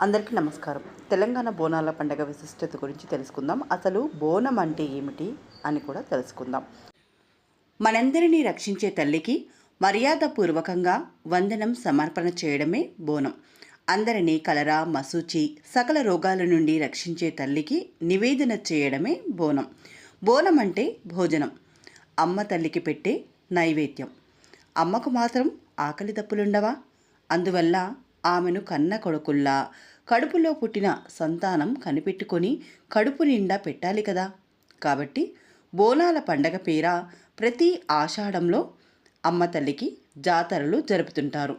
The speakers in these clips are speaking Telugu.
అందరికీ నమస్కారం. తెలంగాణ బోనాల పండగ విశిష్టత గురించి తెలుసుకుందాం. అసలు బోనం అంటే ఏమిటి అని కూడా తెలుసుకుందాం. మనందరినీ రక్షించే తల్లికి మర్యాదపూర్వకంగా వందనం సమర్పణ చేయడమే బోనం. అందరినీ కలరా మసూచి సకల రోగాల నుండి రక్షించే తల్లికి నివేదన చేయడమే బోనం. బోనం అంటే భోజనం. అమ్మ తల్లికి పెట్టే నైవేద్యం. అమ్మకు మాత్రం ఆకలి తప్పులుండవా? అందువల్ల ఆమెను కన్న కొడుకుల్లా. కడుపులో పుట్టిన సంతానం కనిపెట్టుకొని కడుపు నిండా పెట్టాలి కదా. కాబట్టి బోనాల పండగ పేర ప్రతి ఆషాఢంలో అమ్మ తల్లికి జాతరలు జరుపుతుంటారు.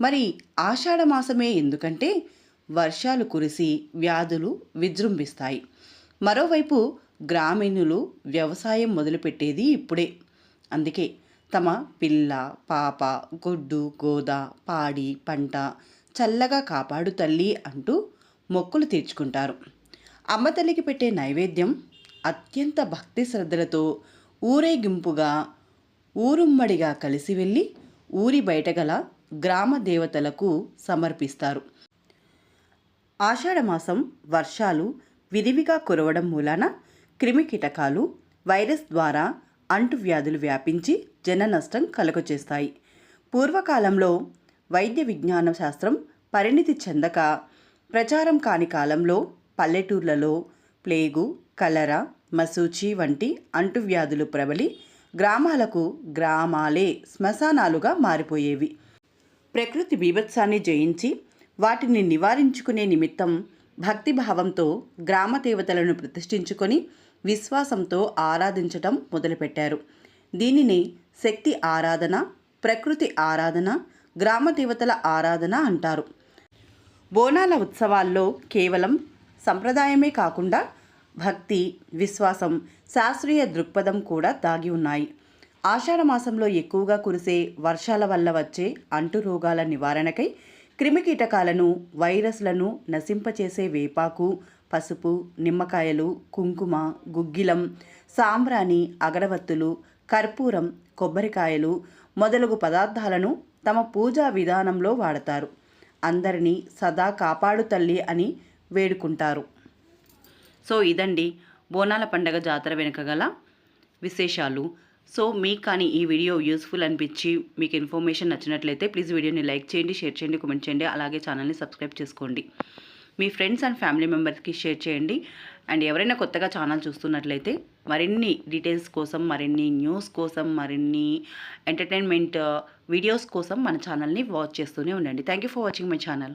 మరి ఆషాఢ మాసమే ఎందుకంటే వర్షాలు కురిసి వ్యాధులు విజృంభిస్తాయి. మరోవైపు గ్రామీణులు వ్యవసాయం మొదలుపెట్టేది ఇప్పుడే. అందుకే తమ పిల్ల పాప గొడ్డు గోద పాడి పంట చల్లగా కాపాడు తల్లి అంటూ మొక్కులు తీర్చుకుంటారు. అమ్మ తల్లికి పెట్టే నైవేద్యం అత్యంత భక్తి శ్రద్ధలతో ఊరేగింపుగా ఊరుమ్మడిగా కలిసి వెళ్ళి ఊరి బయట గల గ్రామ దేవతలకు సమర్పిస్తారు. ఆషాఢమాసం వర్షాలు విరివిగా కురవడం మూలాన క్రిమికీటకాలు వైరస్ ద్వారా అంటువ్యాధులు వ్యాపించి జన నష్టం కలుగచేస్తాయి. పూర్వకాలంలో వైద్య విజ్ఞాన శాస్త్రం పరిణితి చెందక ప్రచారం కాని కాలంలో పల్లెటూర్లలో ప్లేగు కలరా మసూచి వంటి అంటువ్యాధులు ప్రబలి గ్రామాలకు గ్రామాలే శ్మశానాలుగా మారిపోయేవి. ప్రకృతి బీభత్సాన్ని జయించి వాటిని నివారించుకునే నిమిత్తం భక్తిభావంతో గ్రామ దేవతలను ప్రతిష్ఠించుకొని విశ్వాసంతో ఆరాధించటం మొదలుపెట్టారు. దీనిని శక్తి ఆరాధన ప్రకృతి ఆరాధన గ్రామ దేవతల ఆరాధన అంటారు. బోనాల ఉత్సవాల్లో కేవలం సంప్రదాయమే కాకుండా భక్తి విశ్వాసం శాస్త్రీయ దృక్పథం కూడా దాగి ఉన్నాయి. ఆషాఢ మాసంలో ఎక్కువగా కురిసే వర్షాల వల్ల వచ్చే అంటు రోగాల నివారణకై క్రిమికీటకాలను వైరస్లను నశింపచేసే వేపాకు పసుపు నిమ్మకాయలు కుంకుమ గుగ్గిలం సాంబ్రాణి అగరవత్తులు కర్పూరం కొబ్బరికాయలు మొదలగు పదార్థాలను తమ పూజా విధానంలో వాడతారు. అందరినీ సదా కాపాడు తల్లి అని వేడుకుంటారు. సో ఇదండి బోనాల పండగ జాతర వెనుక గల విశేషాలు. సో మీకు కానీ ఈ వీడియో యూస్ఫుల్ అనిపించి మీకు ఇన్ఫర్మేషన్ నచ్చినట్లయితే ప్లీజ్ వీడియోని లైక్ చేయండి షేర్ చేయండి కామెంట్ చేయండి అలాగే ఛానల్ని సబ్స్క్రైబ్ చేసుకోండి. మీ ఫ్రెండ్స్ అండ్ ఫ్యామిలీ మెంబర్స్కి షేర్ చేయండి. అండ్ ఎవరైనా కొత్తగా ఛానల్ చూస్తున్నట్లయితే మరిన్ని డీటెయిల్స్ కోసం మరిన్ని న్యూస్ కోసం మరిన్ని ఎంటర్టైన్మెంట్ వీడియోస్ కోసం మన ఛానల్ని వాచ్ చేస్తూనే ఉండండి. Thank you for watching my channel.